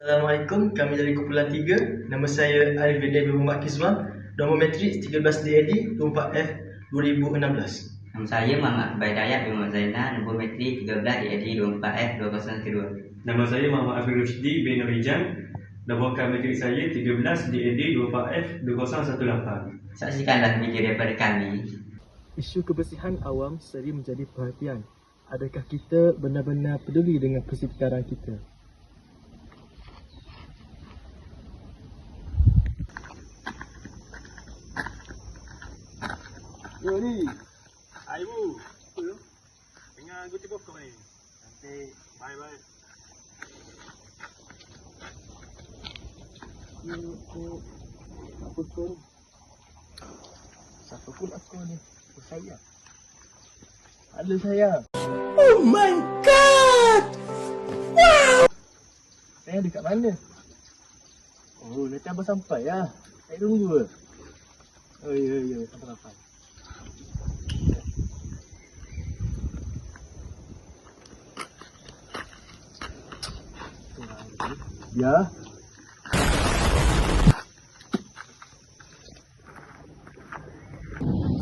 Assalamualaikum, kami dari kumpulan 3 Nama saya Arif bin Nabi Muhammad Kizwan Nombor matrik 13 DAD 24F 2016 Nama saya Muhammad Akbar Dayat bin Muhammad Zainal, nombor matrik 13 DAD 24F 2012. Nama saya Muhammad Afir Rushdi bin Rijan Nombor matrik saya 13 DAD 24F 2018 Saksikanlah video daripada kami. Isu kebersihan awam sering menjadi perhatian. Adakah kita benar-benar peduli dengan persekitaran kita? Yo ni. Aibu. Apa tu? Dengan guti pokok ni. Nanti bye bye. Aku Apa kau? Siapa pun aku ni? Aku sayang Ada sayang Oh my god Wow Sayang dekat mana? Oh, nanti abang sampai lah Saya tunggu Oh, ya, ya, sampai-sampai Ya.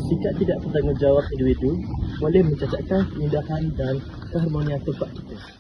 Sikap tidak bertanggungjawab individu boleh mencacatkan keindahan dan keharmonian tempat kita.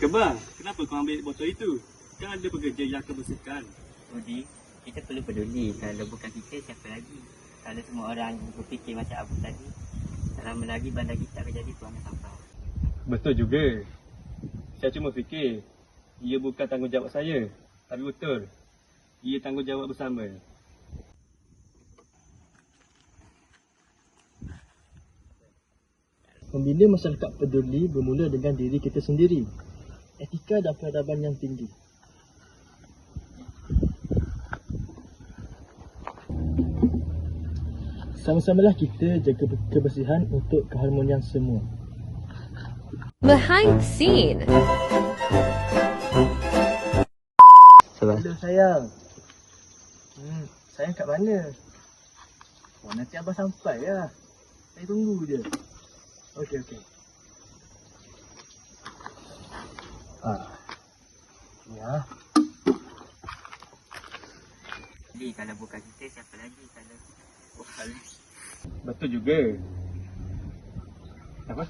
Kebang, kenapa kau ambil botol itu? Kan ada pekerja yang akan bersihkan. Budi, kita perlu peduli. Kalau bukan kita, siapa lagi? Kalau semua orang berfikir macam Abu tadi, tak lama lagi bandar kita akan jadi tuan sampah. Betul juga Saya cuma fikir Ia bukan tanggungjawab saya Tapi betul Ia tanggungjawab bersama Membina masyarakat peduli bermula dengan diri kita sendiri. Etika dan peradaban yang tinggi. Sama-samalah kita jaga kebersihan untuk keharmonian semua. Behind the scene. Hello sayang. Hmm, sayang kat mana? Oh, nanti abang sampai lah. Saya tunggu je. Okey, okey. Ah. Ya. Jadi kalau bukan kita, siapa lagi? Kalau bukan Betul juga Apa?